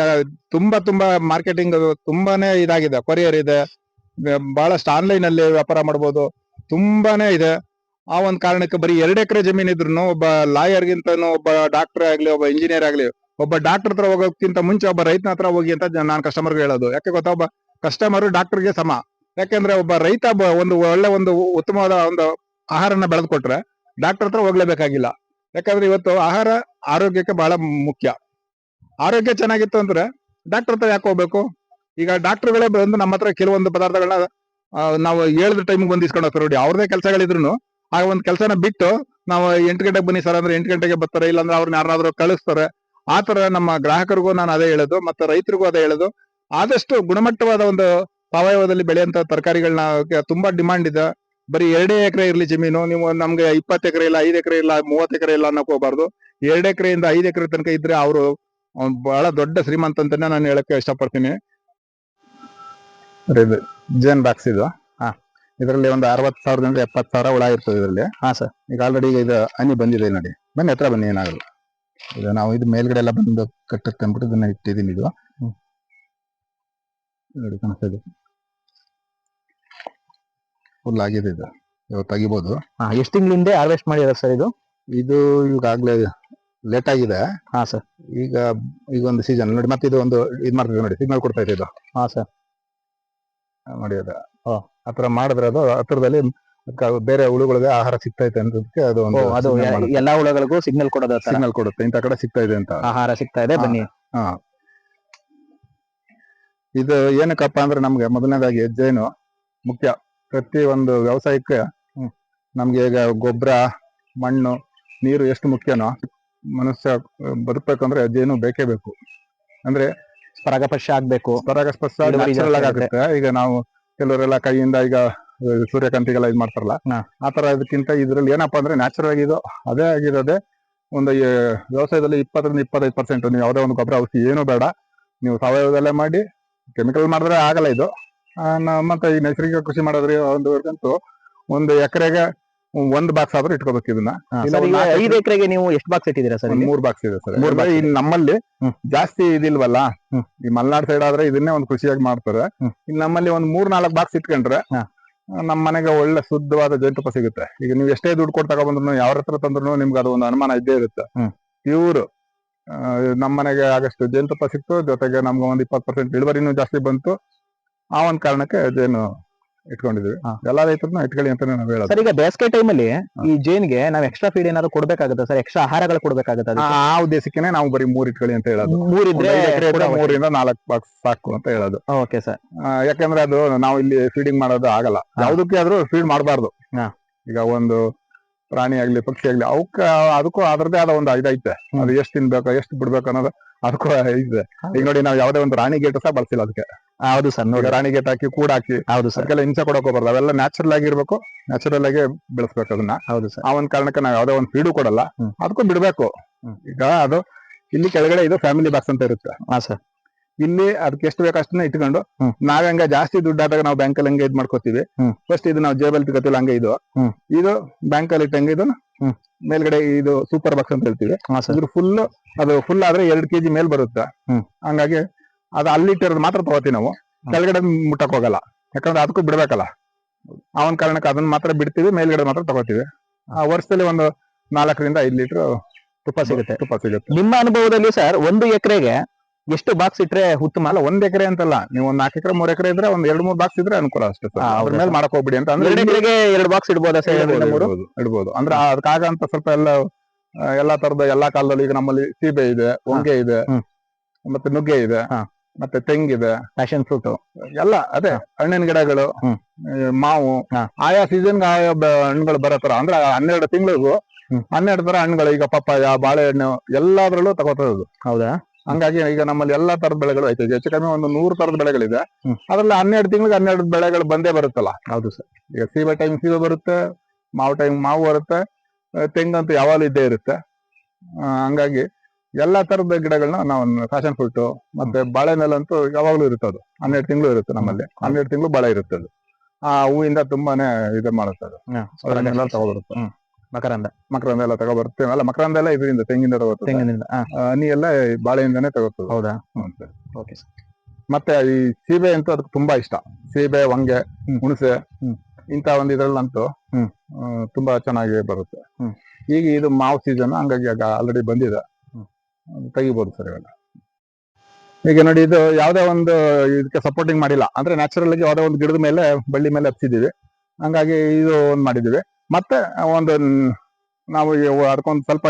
Speaker 2: ತುಂಬಾ ತುಂಬಾ ಮಾರ್ಕೆಟಿಂಗ್ ತುಂಬಾನೇ ಇದಾಗಿದೆ. ಕೊರಿಯರ್ ಇದೆ ಬಹಳಷ್ಟು ಆನ್ಲೈನ್ ಅಲ್ಲಿ ವ್ಯಾಪಾರ ಮಾಡ್ಬೋದು. ತುಂಬಾನೇ ಇದೆ. ಆ ಒಂದ್ ಕಾರಣಕ್ಕೆ ಬರೀ ಎರಡು ಎಕರೆ ಜಮೀನ್ ಇದ್ರು ಒಬ್ಬ ಲಾಯರ್ ಲಾಯರ್ಗಿಂತನೂ ಒಬ್ಬ ಡಾಕ್ಟರ್ ಆಗ್ಲಿ, ಒಬ್ಬ ಇಂಜಿನಿಯರ್ ಆಗ್ಲಿ, ಒಬ್ಬ ಡಾಕ್ಟರ್ ಹತ್ರ ಹೋಗೋಕ್ಕಿಂತ ಮುಂಚೆ ಒಬ್ಬ ರೈತನ ಹತ್ರ ಹೋಗಿ ಅಂತ ನಾನು ಕಸ್ಟಮರ್ ಕಸ್ಟಮರ್ಗೆ ಹೇಳೋದು. ಯಾಕೆ ಗೊತ್ತಾ? ಒಬ್ಬ ಕಸ್ಟಮರ್ ಡಾಕ್ಟರ್ಗೆ ಸಮ. ಯಾಕೆಂದ್ರೆ ಒಬ್ಬ ರೈತ ಒಂದು ಒಳ್ಳೆ ಒಂದು ಉತ್ತಮವಾದ ಒಂದು ಆಹಾರನ ಬೆಳೆದು ಕೊಟ್ರೆ ಡಾಕ್ಟರ್ ಹತ್ರ ಹೋಗ್ಲೇಬೇಕಾಗಿಲ್ಲ. ಯಾಕಂದ್ರೆ ಇವತ್ತು ಆಹಾರ ಆರೋಗ್ಯಕ್ಕೆ ಬಹಳ ಮುಖ್ಯ. ಆರೋಗ್ಯ ಚೆನ್ನಾಗಿತ್ತು ಅಂದ್ರೆ ಡಾಕ್ಟರ್ ಹತ್ರ ಯಾಕೆ ಹೋಗ್ಬೇಕು? ಈಗ ಡಾಕ್ಟರ್ಗಳೇ ಬಂದು ನಮ್ಮ ಹತ್ರ ಕೆಲವೊಂದು ಪದಾರ್ಥಗಳನ್ನ ನಾವು ಹೇಳಿದ ಟೈಮಿಗೆ ಬಂದು ಇಸ್ಕೊಂಡು ಹೋಗ್ತಾರೆ ನೋಡಿ. ಅವ್ರದೇ ಕೆಲಸಗಳಿದ್ರು ಆ ಒಂದು ಕೆಲಸನ ಬಿಟ್ಟು ನಾವು ಎಂಟು ಗಂಟೆಗೆ ಬನ್ನಿ ಸರ್ ಅಂದ್ರೆ ಎಂಟು ಗಂಟೆಗೆ ಬರ್ತಾರೆ, ಇಲ್ಲಾಂದ್ರೆ ಅವ್ರನ್ನ ಯಾರನ್ನಾದ್ರೂ ಕಳಿಸ್ತಾರೆ. ಆ ತರ ನಮ್ಮ ಗ್ರಾಹಕರಿಗೂ ನಾನು ಅದೇ ಹೇಳೋದು ಮತ್ತೆ ರೈತರಿಗೂ ಅದೇ ಹೇಳೋದು. ಆದಷ್ಟು ಗುಣಮಟ್ಟವಾದ ಒಂದು ಸಾವಯವದಲ್ಲಿ ಬೆಳೆಯಂತ ತರಕಾರಿಗಳನ್ನ ತುಂಬಾ ಡಿಮಾಂಡ್ ಇದೆ. ಬರೀ ಎರಡೇ ಎಕರೆ ಇರ್ಲಿ ಜಮೀನು, ನೀವು ನಮ್ಗೆ ಇಪ್ಪತ್ತು ಎಕರೆ ಇಲ್ಲ, ಐದು ಎಕರೆ ಇಲ್ಲ, ಮೂವತ್ತು ಎಕರೆ ಇಲ್ಲ ಅನ್ನಕ್ ಹೋಗ್ಬಾರ್ದು. ಎರಡು ಎಕರೆಯಿಂದ ಐದು ಎಕರೆ ತನಕ ಇದ್ರೆ ಅವರು ಬಹಳ ದೊಡ್ಡ ಶ್ರೀಮಂತ ಅಂತಾನೆ ನಾನು ಹೇಳಕ್ಕೆ ಇಷ್ಟಪಡ್ತೀನಿ. ಇದು ಜೇನ್ ಬಾಕ್ಸ್ ಇದು.
Speaker 1: ಹಾ.
Speaker 2: ಇದರಲ್ಲಿ ಒಂದು ಅರವತ್ತು ಸಾವಿರದಿಂದ ಎಪ್ಪತ್ತು ಸಾವಿರ ಹುಳ ಇರ್ತದೆ ಇದರಲ್ಲಿ.
Speaker 1: ಹಾ ಸರ್
Speaker 2: ಈಗ ಆಲ್ರೆಡಿ ಈಗ ಇದು ಹನಿ ಬಂದಿದೆ ನೋಡಿ. ಬನ್ನಿ ಹತ್ರ ಬನ್ನಿ ಏನಾಗಲ್ಲ. ಇದು ನಾವು ಇದು ಮೇಲ್ಗಡೆ ಎಲ್ಲ ಬಂದು ಕಟ್ಟಕ್ಕೆ ಅಂದ್ಬಿಟ್ಟು ಇದನ್ನ ಇಟ್ಟಿದ್ದೀನಿ ಇದು. ನೋಡಿ ಕಾಣಿಸ್ತಾ ಇದೆ. ಫುಲ್ ಆಗಿದೆ ಇದು. ಇವತ್ತು ತೆಗಿಬೋದು.
Speaker 1: ಹಾ ಎಷ್ಟು ತಿಂಗಳಿಂದ ಹಾರ್ವೆಸ್ಟ್ ಮಾಡಿದಾರೆ ಸರ್ ಇದು?
Speaker 2: ಇದು ಈಗಾಗ್ಲೇ ಲೇಟ್ ಆಗಿದೆ.
Speaker 1: ಹಾ ಸರ್
Speaker 2: ಈಗ ಈಗ ಒಂದು ಸೀಸನ್ ನೋಡಿ ಮತ್ತೆ ಇದು ಒಂದು ಇದು ಮಾಡ್ತಿದೆ ನೋಡಿ. ಸಿಗ್ನಲ್ ಕೊಡ್ತಾ ಇದೆ ಇದು.
Speaker 1: ಹಾ ಸರ್ ಓ.
Speaker 2: ಆತರ ಮಾಡಿದ್ರೆ ಅದು ಹತ್ರದಲ್ಲಿ ಬೇರೆ ಹುಳುಗಳಿಗೆ ಆಹಾರ ಸಿಗ್ತಾ ಇದೆ ಅನ್ನೋದಕ್ಕೆ ಅದು ಒಂದು
Speaker 1: ಅದು ಎಲ್ಲಾ ಹುಳುಗಳಿಗೂ ಸಿಗ್ನಲ್ ಕೊಡೋದು
Speaker 2: ಸಿಗ್ನಲ್ ಕೊಡುತ್ತೆ ಇಂಥ ಕಡೆ ಸಿಗ್ತಾ ಇದೆ ಅಂತ
Speaker 1: ಆಹಾರ ಸಿಗ್ತಾ ಇದೆ
Speaker 2: ಹಾ.
Speaker 1: ಬನ್ನಿ
Speaker 2: ಇದು ಏನಕ್ಕಪ್ಪ ಅಂದ್ರೆ ನಮ್ಗೆ ಮೊದಲನೇದಾಗಿ ಜೇನು ಮುಖ್ಯ ಪ್ರತಿ ಒಂದು ವ್ಯವಸಾಯಕ್ಕೆ. ನಮ್ಗೆ ಈಗ ಗೊಬ್ಬರ ಮಣ್ಣು ನೀರು ಎಷ್ಟು ಮುಖ್ಯನೋ ಮನುಷ್ಯ ಬದುಕಬೇಕಂದ್ರೆ ಜೇನು ಬೇಕೇ ಬೇಕು ಅಂದ್ರೆ
Speaker 1: ಪರಾಗಸ್ಪರ್ಶ ಆಗ್ಬೇಕು.
Speaker 2: ಪರಾಗಸ್ಪರ್ಶ ಆಗಿ ಆಗುತ್ತೆ. ಈಗ ನಾವು ಕೆಲವರೆಲ್ಲ ಕೈಯಿಂದ ಈಗ ಅಹ್, ಸೂರ್ಯಕಾಂತಿಗೆಲ್ಲ ಇದು ಮಾಡ್ತಾರಲ್ಲ
Speaker 1: ಹಾ.
Speaker 2: ಆ ತರ ಇದಕ್ಕಿಂತ ಇದ್ರಲ್ಲಿ ಏನಪ್ಪಾ ಅಂದ್ರೆ ನ್ಯಾಚುರಲ್ ಆಗಿದು ಅದೇ ಆಗಿರೋದೇ ಒಂದು ಈ ವ್ಯವಸಾಯದಲ್ಲಿ ಇಪ್ಪತ್ತರಿಂದ ಇಪ್ಪತ್ತೈದು ಪರ್ಸೆಂಟ್ ನೀವು ಯಾವುದೇ ಒಂದು ಗೊಬ್ಬರ ಔಷಧಿ ಏನು ಬೇಡ. ನೀವು ಸಾವಯವದಲ್ಲೇ ಮಾಡಿ ಕೆಮಿಕಲ್ ಮಾಡಿದ್ರೆ ಆಗಲ್ಲ ಇದು. ಆ, ನ- ಮತ್ತೆ ಈ ನೈಸರ್ಗಿಕ ಕೃಷಿ ಮಾಡಿದ್ರೆ ಒಂದು ಒಂದು ಎಕರೆಗೆ ಒಂದು ಬಾಕ್ಸ್ ಆದ್ರೂ ಇಟ್ಕೋಬೇಕು ಇದನ್ನ.
Speaker 1: ಐದ್
Speaker 2: ಇಲ್ಲ ಒಂದ್ ನಾಲ್ಕು
Speaker 1: ಐದು ಎಕರೆಗೆ ನೀವು ಎಷ್ಟು ಬಾಕ್ಸ್ ಇಟ್ಟಿದ್ದೀರಾ ಸರ್
Speaker 2: ಒಂದ್ ಮೂರ್ ಬಾಕ್ಸ್ ಇದೆ ಸರ್.
Speaker 1: ಮೂರ್
Speaker 2: ನಮ್ಮಲ್ಲಿ
Speaker 1: ಹ್ಮ್.
Speaker 2: ಜಾಸ್ತಿ ಇದಿಲ್ವಲ್ಲ
Speaker 1: ಹ್ಮ್.
Speaker 2: ಈ ಮಲ್ನಾಡ್ ಸೈಡ್ ಆದ್ರೆ ಇದನ್ನೇ ಒಂದು ಖುಷಿಯಾಗಿ ಮಾಡ್ತಾರೆ.
Speaker 1: ಹ್ಮ್.
Speaker 2: ಇಲ್ಲಿ ನಮ್ಮಲ್ಲಿ ಒಂದ್ ಮೂರ್ ನಾಲ್ಕು ಬಾಕ್ಸ್ ಇಟ್ಕೊಂಡ್ರೆ ನಮ್ ನಮ್ಮ ಮನೆಗೆ ಒಳ್ಳೆ ಶುದ್ಧವಾದ ಜೇನುತುಪ್ಪ ಸಿಗುತ್ತೆ. ಈಗ ನೀವು ಎಷ್ಟೇ ದುಡ್ಡು ಕೊಟ್ಟು ತಗೊಬಂದ್ರು ಯಾವ್ರ ಹತ್ರ ತಂದ್ರು ನಿಮ್ಗೆ ಅದು ಒಂದು ಅನುಮಾನ ಇದ್ದೇ ಇರುತ್ತೆ.
Speaker 1: ಹ್ಮ್.
Speaker 2: ಪ್ಯೂರ್ ನಮ್ಮ ಮನೆಗೆ ಆಗಷ್ಟು ಜೇನುತುಪ್ಪ ಸಿಕ್ತು ಜೊತೆಗೆ ನಮ್ಗೆ ಒಂದ್ ಇಪ್ಪತ್ತು ಪರ್ಸೆಂಟ್ ಇಳುವರಿನೂ ಜಾಸ್ತಿ ಬಂತು. ಆ ಒಂದ್ ಕಾರಣಕ್ಕೆ ಜೇನು ಇಟ್ಕೊಂಡಿದ್ವಿ. ಎಲ್ಲಾ ರೈತರನ್ನ ಇಟ್ಕೊಳ್ಳಿ ಅಂತಾನೆ ನಾವು ಹೇಳೋದು.
Speaker 1: ಸರ್ ಈಗ ಬೇಸಿಗೆ ಟೈಮ್ ಅಲ್ಲಿ ಈ ಜೇನ್ಗೆ ನಾವು ಎಕ್ಸ್ಟ್ರಾ ಫೀಡ್ ಏನಾದ್ರು ಕೊಡ್ಬೇಕಾಗುತ್ತೆ ಸರ್? ಎಕ್ಸ್ಟ್ರಾ ಆಹಾರಗಳು ಕೊಡ್ಬೇಕಾಗುತ್ತೆ
Speaker 2: ಆ ಆ ಉದ್ದೇಶಕ್ಕೇನೆ ನಾವು ಬರೀ ಮೂರ್ ಇಟ್ಕೊಳ್ಳಿ ಅಂತ ಹೇಳೋದು.
Speaker 1: ಮೂರಿದ್ರೆ
Speaker 2: ಒಂದ್ ಐದ್ ಎಕ್ರೆ ಇದ್ರೆ ಮೂರಿಂದ ನಾಲ್ಕು ಬಾಕ್ಸ್ ಸಾಕು ಅಂತ ಹೇಳೋದು.
Speaker 1: Okay sir.
Speaker 2: ಆ, ಯಾಕಂದ್ರೆ ಅದು ನಾವು ಇಲ್ಲಿ ಫೀಡಿಂಗ್ ಮಾಡೋದು ಆಗಲ್ಲ. ಯಾವ್ದಕ್ಕೆ ಆದ್ರೂ ಫೀಡ್ ಮಾಡಬಾರ್ದು.
Speaker 1: ಹಾ.
Speaker 2: ಈಗ ಒಂದು ಪ್ರಾಣಿ ಆಗ್ಲಿ ಪಕ್ಷಿ ಆಗ್ಲಿ ಅವಕ್ಕ ಅದಕ್ಕೂ ಅದರದೇ ಆದ ಒಂದು ಇದೈತೆ. ಅದು ಎಷ್ಟು ತಿನ್ಬೇಕು ಎಷ್ಟ್ ಬಿಡ್ಬೇಕು ಅನ್ನೋದು ಅದಕ್ಕೂ ಇದೆ. ಈಗ ನೋಡಿ ನಾವು ಯಾವ್ದೇ ಒಂದು ರಾಣಿ ಗೇಟ್ ಸಹ ಬಳಸಿಲ್ಲ ಅದಕ್ಕೆ.
Speaker 1: ಹೌದು ಸರ್ ನೋಡಿ.
Speaker 2: ರಾಣಿ ಗೇಟ್ ಹಾಕಿ ಕೂಡ ಹಾಕಿ
Speaker 1: ಹೌದು ಸರ್.
Speaker 2: ಅದಕ್ಕೆಲ್ಲ ಹಿಂಸೆ ಕೊಡಕ್ ಹೋಗ್ಬಾರ್ದು. ಅವೆಲ್ಲ ನ್ಯಾಚುರಲ್ ಆಗಿರ್ಬೇಕು ನ್ಯಾಚುರಲ್ ಆಗಿ ಬೆಳೆಸ್ಬೇಕು ಅದನ್ನ.
Speaker 1: ಹೌದು ಸರ್.
Speaker 2: ಆ ಒಂದ್ ಕಾರಣಕ್ಕೆ ನಾವು ಯಾವ್ದೇ ಒಂದು ಫೀಡು ಕೊಡಲ್ಲ. ಅದಕ್ಕೂ ಬಿಡ್ಬೇಕು. ಈಗ ಅದು ಇಲ್ಲಿ ಕೆಳಗಡೆ ಇದು ಫ್ಯಾಮಿಲಿ ಬಾಕ್ಸ್ ಅಂತ ಇರುತ್ತೆ.
Speaker 1: ಹಾ ಸರ್.
Speaker 2: ಇಲ್ಲಿ ಅದಕ್ಕೆ ಎಷ್ಟು ಬೇಕು ಅಷ್ಟನ್ನ ಇಟ್ಕೊಂಡು. ನಾವ್ ಹಂಗ ಜಾಸ್ತಿ ದುಡ್ಡು ಆದಾಗ ನಾವು ಬ್ಯಾಂಕ್ ಅಲ್ಲಿ ಹಂಗೆ ಇದ್ ಮಾಡ್ಕೋತೀವಿ. ಫಸ್ಟ್ ಇದು ನಾವು ಜೇಬಲ್ ಇಟ್ಕೋತಿಲ್ಲ ಹಂಗೆ ಇದು. ಇದು ಬ್ಯಾಂಕ್ ಅಲ್ಲಿ ಇಟ್ಟಂಗೆ ಇದು ಮೇಲ್ಗಡೆ ಇದು ಸೂಪರ್ ಬಾಕ್ಸ್ ಅಂತ ಹೇಳ್ತೀವಿ. ಇದ್ರ ಫುಲ್ ಅದು ಫುಲ್ ಆದ್ರೆ ಎರಡ್ ಕೆಜಿ ಮೇಲ್ ಬರುತ್ತೆ. ಹಂಗಾಗಿ ಅದು ಅಲ್ಲಿಟ್ಟಿರೋದು ಮಾತ್ರ ತಗೋತೀವಿ ನಾವು. ಕೆಳಗಡೆ ಮುಟ್ಟಕ್ ಹೋಗಲ್ಲ. ಯಾಕಂದ್ರೆ ಅದಕ್ಕೂ ಬಿಡ್ಬೇಕಲ್ಲ. ಆ ಒಂದ್ ಕಾರಣಕ್ಕೆ ಅದನ್ನ ಮಾತ್ರ ಬಿಡ್ತೀವಿ ಮೇಲ್ಗಡೆ ಮಾತ್ರ ತಗೋತೀವಿ. ಆ ವರ್ಷದಲ್ಲಿ ಒಂದು ನಾಲ್ಕರಿಂದ ಐದ್ ಲೀಟರ್
Speaker 1: ತುಪ್ಪ ಸಿಗುತ್ತೆ.
Speaker 2: ತುಪ್ಪ ಸಿಗುತ್ತೆ.
Speaker 1: ನಿಮ್ಮ ಅನುಭವದಲ್ಲಿ ಸರ್ ಒಂದು ಎಕರೆಗೆ ಎಷ್ಟು ಬಾಕ್ಸ್ ಇಟ್ರೆ ಉತ್ತಮ?
Speaker 2: ಅಲ್ಲ ಒಂದ್ ಎಕರೆ ಅಂತಲ್ಲ. ನೀವು ಒಂದ್ ನಾಲ್ಕು ಎಕರೆ ಮೂರ್ ಎಕರೆ ಇದ್ರೆ ಒಂದ್ ಎರಡ್ ಮೂರ್ ಬಾಕ್ಸ್ ಇದ್ರೆ ಅನುಕೂಲ ಅಷ್ಟೇ ಸರ್. ಅದ್ರ ಮೇಲೆ ಮಾಡಕ್ ಹೋಗ್ಬಿಡಿ ಅಂತ ಅಂದ್ರೆ
Speaker 1: ಎರಡು ಎಕರೆಗೆ ಎರಡು ಬಾಕ್ಸ್ ಇಡ್ಬೋದಾ ಸರ್?
Speaker 2: ಇಡ್ಬೋದು, ಅಂದ್ರೆ ಅದಕ್ಕಾಗಂತ ಸ್ವಲ್ಪ ಎಲ್ಲ ಎಲ್ಲಾ ತರದ ಎಲ್ಲಾ ಕಾಲದಲ್ಲಿ ಈಗ ನಮ್ಮಲ್ಲಿ ಸೀಬೆ ಇದೆ ಒಂಗೆ ಇದೆ ಮತ್ತೆ ನುಗ್ಗೆ ಇದೆ
Speaker 1: ಹಾ.
Speaker 2: ಮತ್ತೆ ತೆಂಗಿದೆ
Speaker 1: ಪ್ಯಾಷನ್ ಫ್ರೂಟ್
Speaker 2: ಎಲ್ಲ ಅದೇ ಹಣ್ಣಿನ ಗಿಡಗಳು. ಮಾವು ಆಯಾ ಸೀಸನ್ ಆಯಾ ಹಣ್ಣುಗಳು ಬರೋ ತರ. ಅಂದ್ರೆ ಹನ್ನೆರಡು ತಿಂಗಳಿಗೂ. ಹನ್ನೆರಡು ತರ ಹಣ್ಣುಗಳು ಈಗ ಪಪ್ಪಾಯ ಬಾಳೆಹಣ್ಣು ಎಲ್ಲಾದ್ರಲ್ಲೂ ತಗೋತದ್ದು
Speaker 1: ಹೌದಾ?
Speaker 2: ಹಂಗಾಗಿ ಈಗ ನಮ್ಮಲ್ಲಿ ಎಲ್ಲಾ ತರದ ಬೆಳೆಗಳು ಐತೆ ಈಗ ಹೆಚ್ಚು ಕಮ್ಮಿ ಒಂದು ನೂರು ತರದ ಬೆಳೆಗಳಿದೆ. ಅದ್ರಲ್ಲಿ ಹನ್ನೆರಡು ತಿಂಗಳಿಗೆ ಹನ್ನೆರಡು ಬೆಳೆಗಳು ಬಂದೇ ಬರುತ್ತಲ್ಲ.
Speaker 1: ಹೌದು ಸರ್.
Speaker 2: ಈಗ ಸೀಬೆ ಟೈಮ್ ಸೀಬೆ ಬರುತ್ತೆ ಮಾವು ಟೈಮ್ ಮಾವು ಬರುತ್ತೆ ತೆಂಗಂತ ಯಾವಾಗಲೂ ಇದ್ದೇ ಇರುತ್ತೆ. ಆ, ಹಂಗಾಗಿ ಎಲ್ಲಾ ತರದ ಗಿಡಗಳನ್ನ ನಾವು ಫ್ಯಾಷನ್ ಫ್ರೂಟ್ ಮತ್ತೆ ಬಾಳೆನಲ್ಲಂತೂ ಯಾವಾಗ್ಲೂ ಇರುತ್ತೆ ಅದು. ಹನ್ನೆರಡು ತಿಂಗಳು ಇರುತ್ತೆ ನಮ್ಮಲ್ಲಿ. ಹನ್ನೆರಡು ತಿಂಗಳು ಬಾಳೆ ಇರುತ್ತೆ ಅದು. ಆ ಹೂವಿಂದ ತುಂಬಾನೇ ಇದು ಮಾಡುತ್ತೆ ಅದು. ತಗೊಬರುತ್ತೆ
Speaker 1: ಮಕರಂದ.
Speaker 2: ಮಕರಂದ ಎಲ್ಲ ತಗೊಬರುತ್ತೆ ಅಲ್ಲ ಮಕರಂದ ಎಲ್ಲ ಇದರಿಂದ ತೆಂಗಿಂದ ತಗೋತದೆ
Speaker 1: ತೆಂಗಿನಿಂದ ಹಾ,
Speaker 2: ಹನಿ ಎಲ್ಲ ಬಾಳೆಯಿಂದಾನೇ ತಗೋತದೆ.
Speaker 1: ಹೌದಾ?
Speaker 2: ಹ್ಮ್. ಸರ್.
Speaker 1: ಓಕೆ
Speaker 2: ಮತ್ತೆ ಈ ಸೀಬೆ ಅಂತೂ ಅದಕ್ಕೆ ತುಂಬಾ ಇಷ್ಟ. ಸೀಬೆ
Speaker 1: ಹೊಂಗೆ
Speaker 2: ಹುಣಸೆ. ಇಂತ ಒಂದು ಇದ್ರಲ್ಲಂತೂ
Speaker 1: ಹ್ಮ್.
Speaker 2: ತುಂಬಾ ಚೆನ್ನಾಗಿ ಬರುತ್ತೆ.
Speaker 1: ಹ್ಮ್.
Speaker 2: ಈಗ ಇದು ಮಾವು ಸೀಸನ್ ಹಂಗಾಗಿ ಆಲ್ರೆಡಿ ಬಂದಿದೆ. ತೆಗಿಬೋದು ಸರ್ ಇವಾಗ. ಈಗ ನೋಡಿ ಇದು ಯಾವುದೇ ಒಂದು ಇದಕ್ಕೆ ಸಪೋರ್ಟಿಂಗ್ ಮಾಡಿಲ್ಲ. ಅಂದ್ರೆ ನ್ಯಾಚುರಲ್ ಆಗಿ ಯಾವ್ದೇ ಒಂದು ಗಿಡದ ಮೇಲೆ ಬಳ್ಳಿ ಮೇಲೆ ಹತ್ತಿದ್ದೀವಿ ಹಂಗಾಗಿ ಇದು ಒಂದು ಮಾಡಿದೀವಿ ಮತ್ತೆ ಒಂದು ನಾವು ಅದಕ್ಕೊಂದು ಸ್ವಲ್ಪ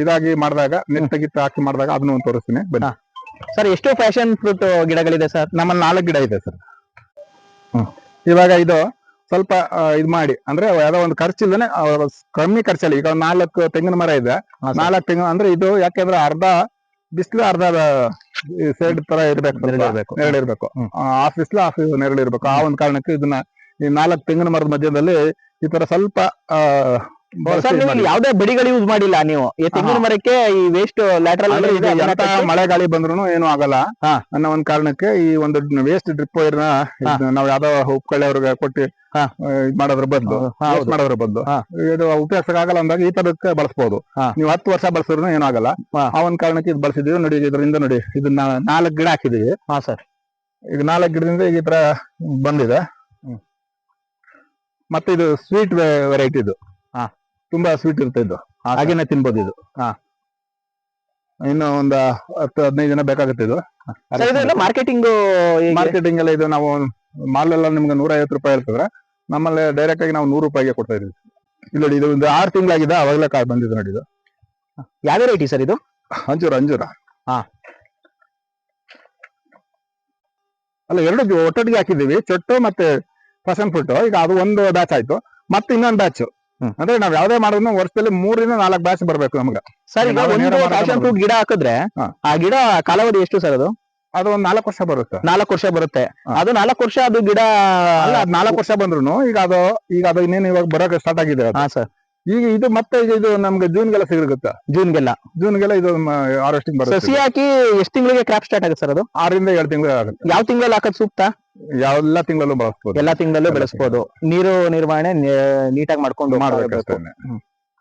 Speaker 2: ಇದಾಗಿ ಮಾಡಿದಾಗ ನೆಟ್ ತೆಗಿತ್ತು ಹಾಕಿ ಮಾಡಿದಾಗ ಅದನ್ನು ಒಂದು ತೋರಿಸ್ತೀನಿ. ಬನ್ನಿ.
Speaker 1: ಸರ್ ಎಷ್ಟು ಫ್ಯಾಷನ್ ಫ್ರೂಟ್ ಗಿಡಗಳಿದೆ ಸರ್?
Speaker 2: ನಮ್ಮಲ್ಲಿ ನಾಲ್ಕು ಗಿಡ ಇದೆ ಸರ್. ಇವಾಗ ಇದು ಸ್ವಲ್ಪ ಇದು ಮಾಡಿ. ಅಂದ್ರೆ ಯಾವ್ದೋ ಒಂದು ಖರ್ಚಿಲ್ಲನೆ ಆ, ಕಮ್ಮಿ ಖರ್ಚಲ್ಲಿ ಈಗ ಒಂದ್ ನಾಲ್ಕು ತೆಂಗಿನ ಮರ ಇದೆ. ನಾಲ್ಕು ತೆಂಗಿನ ಅಂದ್ರೆ ಇದು ಯಾಕೆಂದ್ರೆ ಅರ್ಧ ಬಿಸಿಲು ಅರ್ಧ ಸೈಡ್ ತರ ಇರ್ಬೇಕು.
Speaker 1: ನೆರಳಿರ್ಬೇಕು.
Speaker 2: ಹಾಫ್ ಬಿಸಿಲು ಹಾಫ್ ನೆರಳಿರ್ಬೇಕು. ಆ ಒಂದು ಕಾರಣಕ್ಕೆ ಇದನ್ನ ಈ ನಾಲ್ಕು ತೆಂಗಿನ ಮರದ ಮಧ್ಯದಲ್ಲಿ ಈ ತರ ಸ್ವಲ್ಪ.
Speaker 1: ಯಾವ್ದೇ ಬಡಿಗಳು ಯೂಸ್ ಮಾಡಿಲ್ಲ ನೀವು ಈ ತೆಂಗಿನ. ಮರಕ್ಕೆ ಈ ವೇಸ್ಟ್ ಲ್ಯಾಟ್ರಲ್
Speaker 2: ಎಂತ ಮಳೆ ಗಾಳಿ ಬಂದ್ರು ಏನು ಆಗಲ್ಲ. ಅನ್ನೋ ಒಂದ್ ಕಾರಣಕ್ಕೆ ಈ ಒಂದು ವೇಸ್ಟ್ ಡ್ರಿಪ್ ವೈರ್ ನಾವ್ ಯಾವ್ದೋ ಉಪ್ಕಳ್ಳಿ ಅವ್ರಿಗೆ ಕೊಟ್ಟು ಮಾಡೋದ್ರ ಬದಲು. ಮಾಡೋದ್ರ ಬದಲು
Speaker 1: ಹಾ.
Speaker 2: ಇದು ಉಪಯೋಗಕ್ಕೆ ಆಗಲ್ಲ ಅಂದಾಗ ಈ ತರಕ್ಕೆ
Speaker 1: ಬಳಸಬಹುದು.
Speaker 2: ನೀವು ಹತ್ತು ವರ್ಷ ಬಳಸಿದ್ರು ಏನು ಆಗಲ್ಲ ಆ ಒಂದ್ ಕಾರಣಕ್ಕೆ ಇದು ಬಳಸಿದೀವಿ ನೋಡಿ ಇದರಿಂದ ನೋಡಿ ಇದನ್ನ ನಾಲ್ಕು ಗಿಡ ಹಾಕಿದೀವಿ
Speaker 1: ಹಾ ಸರ್
Speaker 2: ಈಗ ನಾಲ್ಕು ಗಿಡದಿಂದ ಈಗ ಈ ತರ ಬಂದಿದೆ. ಮತ್ತೆ ಇದು ಸ್ವೀಟ್ ವೆರೈಟಿ ಇದು.
Speaker 1: ಹಾ.
Speaker 2: ತುಂಬಾ ಸ್ವೀಟ್ ಇರುತ್ತೆ ಇದು. ಹಾಗೇನೆ ತಿನ್ಬೋದು ಇದು.
Speaker 1: ಹಾ.
Speaker 2: ಇನ್ನು ಒಂದು ಹತ್ತು ಹದಿನೈದು ಜನ ಬೇಕಾಗುತ್ತೆ ಇದು.
Speaker 1: ಮಾರ್ಕೆಟಿಂಗ್
Speaker 2: ಮಾರ್ಕೆಟಿಂಗ್ ಎಲ್ಲ ಇದು ನಾವು ಮಾಲ್ ಎಲ್ಲ ನಿಮ್ಗೆ ನೂರ ಐವತ್ತು ರೂಪಾಯಿ ಇರ್ತದ್ರೆ ನಮ್ಮಲ್ಲಿ ಡೈರೆಕ್ಟ್ ಆಗಿ ನಾವು ನೂರು ರೂಪಾಯಿಗೆ ಕೊಡ್ತಾ ಇದೀವಿ ಇಲ್ಲಿ ನೋಡಿ ಇದು ಒಂದು ಆರು ತಿಂಗಳಾಗಿದೆ ಅವಾಗಲೇ ಕಾಯಿ ಬಂದಿದೆ ನೋಡಿ ಇದು.
Speaker 1: ಯಾವ ವೆರೈಟಿ ಸರ್ ಇದು?
Speaker 2: ಅಂಜೂರ ಅಂಜೂರ.
Speaker 1: ಹಾ.
Speaker 2: ಅಲ್ಲ ಎರಡು ಒಟ್ಟೊಟ್ಟಿಗೆ ಹಾಕಿದ್ದೀವಿ. ಚೊಟ್ಟು ಮತ್ತೆ ಫಸನ್ ಫುಟ್ ಈಗ ಅದು ಒಂದು ಬ್ಯಾಚ್ ಆಯ್ತು ಮತ್ತೆ ಇನ್ನೊಂದು ಬ್ಯಾಚ್ ಅಂದ್ರೆ ನಾವ್ ಯಾವ್ದೇ ಮಾಡಿದ್ರು ವರ್ಷದಲ್ಲಿ ಮೂರಿಂದ ನಾಲ್ಕು ಬ್ಯಾಚ್ ಬರ್ಬೇಕು ನಮ್ಗೆ.
Speaker 1: ಸರಿ ಈಗ ಒಂದು ಫ್ರೂಟ್ ಗಿಡ ಹಾಕಿದ್ರೆ ಆ ಗಿಡ ಕಾಲಾವಧಿ ಎಷ್ಟು ಸರ್ ಅದು?
Speaker 2: ಅದು ಒಂದ್ ನಾಲ್ಕು ವರ್ಷ ಬರುತ್ತೆ.
Speaker 1: ನಾಲ್ಕು ವರ್ಷ ಬರುತ್ತೆ. ಅದು ನಾಲ್ಕು ವರ್ಷ ಅದು ಗಿಡ
Speaker 2: ಅಲ್ಲ ಅದ್ ನಾಲ್ಕು ವರ್ಷ ಬಂದ್ರು ಈಗ ಅದು ಈಗ ಅದು ಇನ್ನೇನು ಇವಾಗ ಬರೋಕೆ ಸ್ಟಾರ್ಟ್ ಆಗಿದೆ ಅದು.
Speaker 1: ಹಾ ಸರ್.
Speaker 2: ಈಗ ಇದು ಮತ್ತೆ ಇದು ನಮ್ಗೆ ಜೂನ್ಗೆಲ್ಲ ಸಿಗುತ್ತೆ
Speaker 1: ಜೂನ್ಗೆಲ್ಲ
Speaker 2: ಜೂನ್ಗೆಲ್ಲ ಇದು ಹಾರ್ವೆಸ್ಟಿಂಗ್ ಬರುತ್ತೆ.
Speaker 1: ಸಸಿ ಹಾಕಿ ಎಷ್ಟು ತಿಂಗಳಿಗೆ ಕ್ರಾಪ್ ಸ್ಟಾರ್ಟ್ ಆಗುತ್ತೆ ಸರ್ ಅದು?
Speaker 2: ಆರರಿಂದ ಏಳು ತಿಂಗಳು ಆಗುತ್ತೆ.
Speaker 1: ಯಾವ ತಿಂಗಳಲ್ಲಿ ಹಾಕೋದು ಸೂಕ್ತ?
Speaker 2: ಎಲ್ಲ ತಿಂಗಳಲ್ಲೂ ಬಳಸ್ಬೋದು.
Speaker 1: ಎಲ್ಲಾ ತಿಂಗಳಲ್ಲೂ ಬೆಳೆಸ್ಬೋದು. ನೀರು ನಿರ್ವಹಣೆ ನೀಟಾಗಿ ಮಾಡ್ಕೊಂಡು
Speaker 2: ಮಾಡಬೇಕು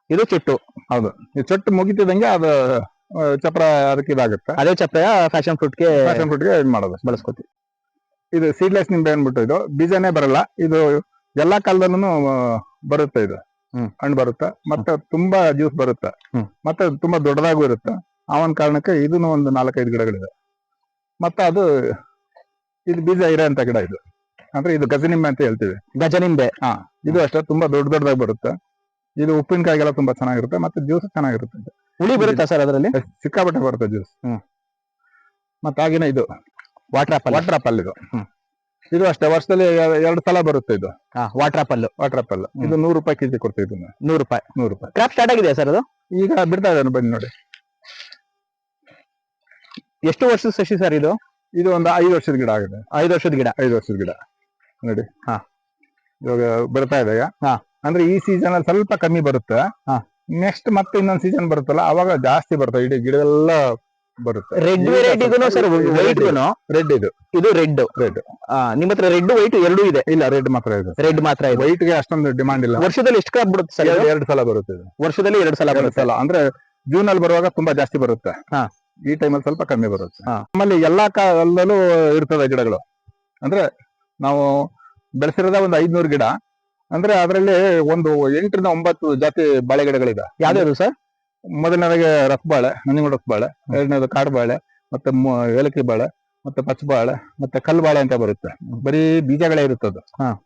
Speaker 1: ಇದು ಚಿಟ್ಟು
Speaker 2: ಹೌದು. ಈ ಚೊಟ್ಟು ಮುಗಿತಿದಂಗೆ ಅದು ಚಪ್ರ ಅದಕ್ಕೆ ಇದಾಗುತ್ತೆ.
Speaker 1: ಅದೇ ಚಪ್ರ ಫ್ಯಾಷನ್ ಫ್ರೂಟ್ಗೆ
Speaker 2: ಫ್ಯಾಷನ್ ಫ್ರೂಟ್ಗೆ ಇದು ಮಾಡೋದು
Speaker 1: ಬಳಸ್ಕೊತೀವಿ.
Speaker 2: ಇದು ಸೀಡ್ಲೆಸ್ ನಿಂಬೆ ಅಂದ್ಬಿಟ್ಟು ಇದು ಬೀಜನೇ ಬರಲ್ಲ. ಇದು ಎಲ್ಲಾ ಕಾಲದಲ್ಲೂ ಬರುತ್ತೆ ಇದು. ಹಣ್ಣು ಬರುತ್ತೆ? ಮತ್ತೆ ತುಂಬಾ ಜ್ಯೂಸ್ ಬರುತ್ತೆ. ಮತ್ತೆ ತುಂಬಾ ದೊಡ್ಡದಾಗೂ ಇರುತ್ತೆ? ಆ ಒಂದ್ ಕಾರಣಕ್ಕೆ ಇದನ್ನು ಒಂದು ನಾಲ್ಕೈದು ಗಿಡಗಳಿದೆ. ಮತ್ತೆ ಅದು ಇದು ಬೀಜ ಇರೋ ಅಂತ ಗಿಡ ಇದು. ಅಂದ್ರೆ ಇದು ಗಜನಿಂಬೆ ಅಂತ ಹೇಳ್ತೀವಿ.
Speaker 1: ಗಜನಿಂಬೆ.
Speaker 2: ಹಾ ಇದು ಅಷ್ಟೇ ತುಂಬಾ ದೊಡ್ಡ ದೊಡ್ಡದಾಗಿ ಬರುತ್ತೆ? ಇದು ಉಪ್ಪಿನಕಾಯಿಗೆಲ್ಲ ತುಂಬಾ ಚೆನ್ನಾಗಿರುತ್ತೆ ಮತ್ತೆ ಜ್ಯೂಸ್ ಚೆನ್ನಾಗಿರುತ್ತೆ
Speaker 1: ಹುಳಿ ಬರುತ್ತೆ ಸರ್ ಅದರಲ್ಲಿ?
Speaker 2: ಸಿಕ್ಕಾಪಟ್ಟೆ ಬರುತ್ತೆ ಜ್ಯೂಸ್. ಮತ್ತೆ ಹಾಗೇನೆ ಇದು.
Speaker 1: ವಾಟರ್ ಆಪಲ್
Speaker 2: ವಾಟರ್ ಆಪಲ್ ಇದು.
Speaker 1: ಹ್ಮ್.
Speaker 2: ಇದು ಅಷ್ಟೇ ವರ್ಷದಲ್ಲಿ ಎರಡು ಸಲ ಬರುತ್ತೆ ಇದು.
Speaker 1: ವಾಟರ್ ಆಪಲ್
Speaker 2: ವಾಟರ್ ಆಪಲ್ ಇದು ನೂರು ರೂಪಾಯಿ ಕೆಜಿ ಕೊಡ್ತೀವಿ ಇದನ್ನ
Speaker 1: ನೂರು ರೂಪಾಯಿ.
Speaker 2: ನೂರು ರೂಪಾಯಿ.
Speaker 1: ಕ್ರಾಪ್ ಸ್ಟಾರ್ಟ್ ಆಗಿದೆ ಸರ್ ಅದು?
Speaker 2: ಈಗ ಬಿಡ್ತಾ ಇದ್ದಾನೆ ಬನ್ನಿ ನೋಡಿ.
Speaker 1: ಎಷ್ಟು ವರ್ಷದ ಸಸಿ ಸರ್ ಇದು?
Speaker 2: ಇದು ಒಂದು ಐದು ವರ್ಷದ ಗಿಡ ಆಗಿದೆ.
Speaker 1: ಐದು ವರ್ಷದ ಗಿಡ.
Speaker 2: ಐದು ವರ್ಷದ ಗಿಡ. ನೋಡಿ.
Speaker 1: ಹಾ.
Speaker 2: ಇವಾಗ ಬರ್ತಾ ಇದೆ
Speaker 1: ಹಾ.
Speaker 2: ಅಂದ್ರೆ ಈ ಸೀಸನ್ ಅಲ್ಲಿ ಸ್ವಲ್ಪ ಕಮ್ಮಿ ಬರುತ್ತೆ.
Speaker 1: ಹಾ.
Speaker 2: ನೆಕ್ಸ್ಟ್ ಮತ್ತೆ ಇನ್ನೊಂದ್ ಸೀಸನ್ ಬರುತ್ತಲ್ಲ ಅವಾಗ ಜಾಸ್ತಿ ಬರುತ್ತೆ. ಇಡೀ ಗಿಡ ಎಲ್ಲ ಬರುತ್ತೆ.
Speaker 1: ರೆಡ್ ವೆರೈಟಿಗೂ ಸರ್ ವೈಟ್
Speaker 2: ರೆಡ್ ಇದು.
Speaker 1: ಇದು. ರೆಡ್
Speaker 2: ರೆಡ್
Speaker 1: ನಿಮ್ಮ ಹತ್ರ ರೆಡ್ ವೈಟ್ ಎರಡೂ ಇದೆ?
Speaker 2: ಇಲ್ಲ ರೆಡ್ ಮಾತ್ರ ಇದೆ.
Speaker 1: ರೆಡ್ ಮಾತ್ರ ಇದೆ.
Speaker 2: ವೈಟ್ಗೆ ಅಷ್ಟೊಂದು ಡಿಮಾಂಡ್ ಇಲ್ಲ.
Speaker 1: ವರ್ಷದಲ್ಲಿ ಎಷ್ಟು ಕ್ರಾಪ್ ಬರುತ್ತೆ ಸರ್
Speaker 2: ಎರಡು ಸಲ ಬರುತ್ತೆ ಇದು.
Speaker 1: ವರ್ಷದಲ್ಲಿ ಎರಡು ಸಲ ಬರುತ್ತೆ.
Speaker 2: ಅಲ್ಲ ಅಂದ್ರೆ ಜೂನ್ ಅಲ್ಲಿ ಬರುವಾಗ ತುಂಬಾ ಜಾಸ್ತಿ ಬರುತ್ತೆ.
Speaker 1: ಹಾ.
Speaker 2: ಈ ಟೈಮಲ್ಲಿ ಸ್ವಲ್ಪ ಕಮ್ಮಿ ಬರುತ್ತೆ.
Speaker 1: ಹಾ.
Speaker 2: ನಮ್ಮಲ್ಲಿ ಎಲ್ಲಾ ಕಾಲದಲ್ಲೂ ಇರ್ತದೆ ಗಿಡಗಳು. ಅಂದ್ರೆ ನಾವು ಬೆಳೆಸಿರೋದ ಒಂದು ಐದ್ನೂರು ಗಿಡ. ಅಂದ್ರೆ ಅದರಲ್ಲಿ ಒಂದು ಎಂಟರಿಂದ ಒಂಬತ್ತು ಜಾತಿ ಬಾಳೆ ಗಿಡಗಳಿದೆ.
Speaker 1: ಯಾವ್ದು ಸರ್?
Speaker 2: ಮೊದಲನೇದಾಗಿ ರಸಬಾಳೆ ನಂಜನಗೂಡು ರಸಬಾಳೆ ಎರಡನೇದು ಕಾಡುಬಾಳೆ ಮತ್ತೆ ಏಲಕ್ಕಿ ಬಾಳೆ ಮತ್ತೆ ಪಚ್ಚಬಾಳೆ ಮತ್ತೆ ಕಲ್ಲು ಬಾಳೆ ಅಂತ ಬರುತ್ತೆ. ಬರೀ ಬೀಜಗಳೇ ಇರುತ್ತೆ ಅದು.
Speaker 1: ಹಾ.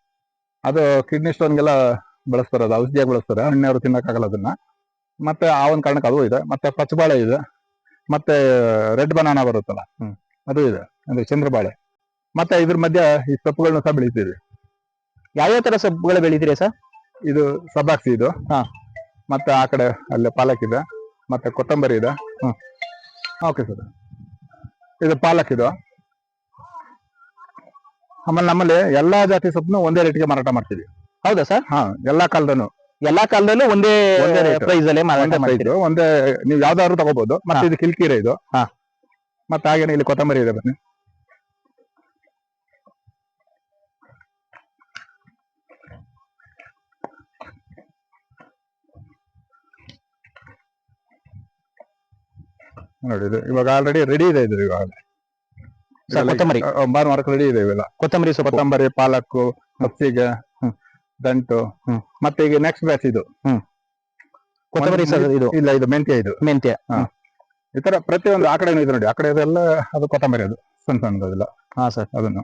Speaker 2: ಅದು ಕಿಡ್ನಿ ಸ್ಟೋನ್ಗೆಲ್ಲ ಬಳಸ್ತಾರೆ ಅದು ಔಷಧಿಯಾಗಿ ಬಳಸ್ತಾರೆ. ಹಣ್ಣವರು ತಿನ್ನಕ್ಕಾಗಲ್ಲ ಅದನ್ನ. ಮತ್ತೆ ಆ ಒಂದು ಕಾರಣಕ್ಕೆ ಅದು ಇದೆ. ಮತ್ತೆ ಪಚ್ಚಬಾಳೆ ಇದೆ. ಮತ್ತೆ ರೆಡ್ ಬನಾನಾ ಬರುತ್ತಲ್ಲ. ಅದು ಇದೆ. ಅಂದ್ರೆ ಚಂದ್ರಬಾಳೆ ಮತ್ತೆ ಇದ್ರ ಮಧ್ಯೆ ಈ ಸೊಪ್ಪುಗಳನ್ನ ಸಹ ಬೆಳಿತೀವಿ.
Speaker 1: ಯಾವ್ಯಾವ ತರ ಸೊಪ್ಪುಗಳು ಬೆಳಿತೀರಿ ಸರ್?
Speaker 2: ಇದು ಸಬಾಕ್ಸಿ ಇದು.
Speaker 1: ಹಾ.
Speaker 2: ಮತ್ತೆ ಆ ಕಡೆ ಅಲ್ಲಿ ಪಾಲಕ್ ಇದೆ. ಮತ್ತೆ ಕೊತ್ತಂಬರಿ ಇದೆ. ಹ್ಮ್. ಓಕೆ ಸರ್ ಇದು ಪಾಲಕ್ ಇದು. ಆಮೇಲೆ ನಮ್ಮಲ್ಲಿ ಎಲ್ಲಾ ಜಾತಿ ಸೊಪ್ಪನ್ನು ಒಂದೇ ರೇಟ್ಗೆ ಮಾರಾಟ ಮಾಡ್ತೀವಿ.
Speaker 1: ಹೌದಾ ಸರ್
Speaker 2: ಹಾ ಎಲ್ಲಾ ಕಾಲದನು.
Speaker 1: ಎಲ್ಲಾ ಕಾಲದಲ್ಲೂ ಒಂದೇ
Speaker 2: ಒಂದೇ
Speaker 1: ಪ್ರೈಸ್ ಅಲ್ಲಿ ಮಾರಾಟ
Speaker 2: ಮಾಡಿದ್ರು ಒಂದೇ ನೀವು ಯಾವ್ದಾದ್ರು ತಗೋಬಹುದು ಮತ್ತೆ ಇದು ಕಿಲ್ಕಿರೆ ಇದು.
Speaker 1: ಹಾ.
Speaker 2: ಮತ್ತೆ ಹಾಗೇನೆ ಇಲ್ಲಿ ಕೊತ್ತಂಬರಿ ಇದೆ ಬನ್ನಿ. ನೋಡಿ ಇದು ಇವಾಗ ಆಲ್ರೆಡಿ ರೆಡಿ ಇದೆ ಇದು ಇವಾಗ.
Speaker 1: ಕೊತ್ತಂಬರಿ.
Speaker 2: ಬಾರ್ ಮಾರಕ್ ರೆಡಿ ಇದೆ ಇವೆಲ್ಲ.
Speaker 1: ಕೊತ್ತಂಬರಿ ಸೊಪ್ಪು.
Speaker 2: ಕೊತ್ತಂಬರಿ ಪಾಲಕ್ಕು ಮಸ್ತಿಗೆ
Speaker 1: ಹ್ಮ್.
Speaker 2: ದಂಟು. ಮತ್ತೆ ಈಗ ನೆಕ್ಸ್ಟ್ ಬ್ಯಾಚ್ ಇದು
Speaker 1: ಕೊತ್ತಂಬರಿ ಇದು.
Speaker 2: ಇಲ್ಲ ಇದು ಮೆಂತ್ಯ ಇದು.
Speaker 1: ಮೆಂತ್ಯ.
Speaker 2: ಈ ತರ ಪ್ರತಿಯೊಂದು ಆ ಕಡೆ ಇದೆ ನೋಡಿ ಆ ಕಡೆ ಇದೆಲ್ಲ ಅದು ಕೊತ್ತಂಬರಿ ಅದು ಸಣ್ಣ ಸಣ್ಣದಿಲ್ಲ
Speaker 1: ಹಾ ಸರ್.
Speaker 2: ಅದನ್ನು.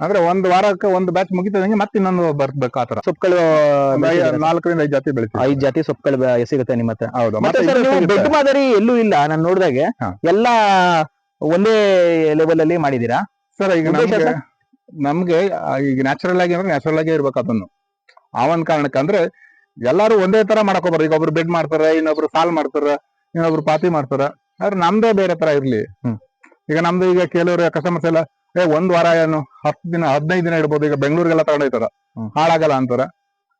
Speaker 2: ಅಂದ್ರೆ ಒಂದ್ ವಾರಕ್ಕೆ ಒಂದ್ ಬ್ಯಾಚ್ ಮುಗಿತದಂಗೆ ಮತ್ತೆ ಇನ್ನೊಂದು ಬರ್ಬೇಕು ಆತರ. ಸೊಪ್ಕಳ
Speaker 1: ಸೊಪ್ಪುಗಳು
Speaker 2: ನಾಲ್ಕರಿಂದ ಐದು ಜಾತಿ ಬೆಳಿತೀವಿ.
Speaker 1: ಐದ್ ಜಾತಿ ಸೊಪ್ಪುಗಳು ಬ- ಸಿಗುತ್ತೆ ನಿಮ್ಮ ಹತ್ರ.
Speaker 2: ಹೌದು.
Speaker 1: ಮತ್ತೆ
Speaker 2: ಮತ್ತೆ
Speaker 1: ಸರ್ ನೀವು ಬೆಡ್ ಮಾದರಿ ಎಲ್ಲೂ ಇಲ್ಲ. ನಾನು ನೋಡಿದಾಗೆ
Speaker 2: ಹಾ.
Speaker 1: ಎಲ್ಲಾ ಒಂದೇ ಲೆವೆಲ್ ಅಲ್ಲಿ ಮಾಡಿದೀರಾ?
Speaker 2: ಸರ್ ಈಗ
Speaker 1: ಉದ್ದೇಶ
Speaker 2: ನಮ್ಗೆ ನಮ್ಗೆ ಆ, ಈಗ ನ್ಯಾಚುರಲ್ ಆಗಿ ಅಂದ್ರೆ ನ್ಯಾಚುರಲ್ ಆಗೇ ಇರ್ಬೇಕು ಅದನ್ನು. ಆ ಒಂದ್ ಕಾರಣಕ್ಕೆ ಅಂದ್ರೆ ಎಲ್ಲಾರು ಒಂದೇ ತರ ಮಾಡ್ಕೋಬಾರ ಈಗ ಒಬ್ರು ಬೆಡ್ ಮಾಡ್ತಾರ ಇನ್ನೊಬ್ರು ಸಾಲ್ ಮಾಡ್ತಾರ ಇನ್ನೊಬ್ರು ಪಾತಿ ಮಾಡ್ತಾರ. ಆದ್ರೆ ನಮ್ದೇ ಬೇರೆ ತರ ಇರ್ಲಿ.
Speaker 1: ಹ್ಮ್.
Speaker 2: ಈಗ ನಮ್ದು ಈಗ ಕೆಲವರು ಕಸ್ಟಮರ್ಸ್ ಎಲ್ಲ ಏ ಒಂದ್ ವಾರ ಏನು ಹತ್ತು ದಿನ ಹದಿನೈದು ದಿನ ಇಡ್ಬೋದು. ಈಗ ಬೆಂಗಳೂರಿಗೆಲ್ಲ ತಗೊಂಡೋಯ್ತಾರ. ಹಾಳಾಗಲ್ಲ ಅಂತಾರೆ.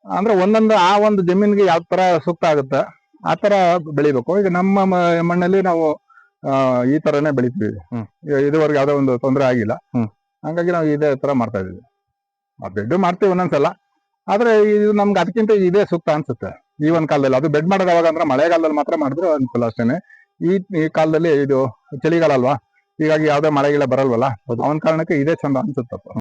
Speaker 2: ಅಂದ್ರೆ ಒಂದೊಂದು ಆ ಒಂದು ಜಮೀನ್ಗೆ ಯಾವ ತರ ಸೂಕ್ತ ಆಗುತ್ತೆ ಆ ತರ ಬೆಳಿಬೇಕು. ಈಗ ನಮ್ಮ ಮಣ್ಣಲ್ಲಿ ನಾವು ಆ, ಈ ತರನೇ ಬೆಳಿತೀವಿ. ಇದುವರೆಗೆ ಯಾವ್ದೋ ಒಂದು ತೊಂದರೆ ಆಗಿಲ್ಲ. ಹಂಗಾಗಿ ನಾವು ಇದೇ ತರ ಮಾಡ್ತಾ ಇದೀವಿ ಬೆಡ್ ಮಾಡ್ತೀವಿ ಒಂದೊಂದ್ಸಲ. ಆದ್ರೆ ಇದು ನಮ್ಗೆ ಅದಕ್ಕಿಂತ ಇದೇ ಸೂಕ್ತ ಅನ್ಸುತ್ತೆ. ಈ ಒಂದ್ ಕಾಲದಲ್ಲಿ ಅದು ಬೆಡ್ ಮಾಡೋದು ಯಾವಾಗ ಅಂದ್ರೆ ಮಳೆಗಾಲದಲ್ಲಿ ಮಾತ್ರ ಮಾಡಿದ್ರು ಅನುಕೂಲ ಅಷ್ಟೇನೆ. ಈ ಈ ಕಾಲದಲ್ಲಿ ಇದು ಚಳಿಗಾಲ ಅಲ್ವಾ? ಹೀಗಾಗಿ ಯಾವ್ದೇ ಮಳೆಗಿಳ ಬರಲ್ವಲ್ಲ?
Speaker 1: ಅವನ್
Speaker 2: ಅವನ ಕಾರಣಕ್ಕೆ ಇದೇ ಚಂದ ಅನ್ಸುತ್ತಪ್ಪ.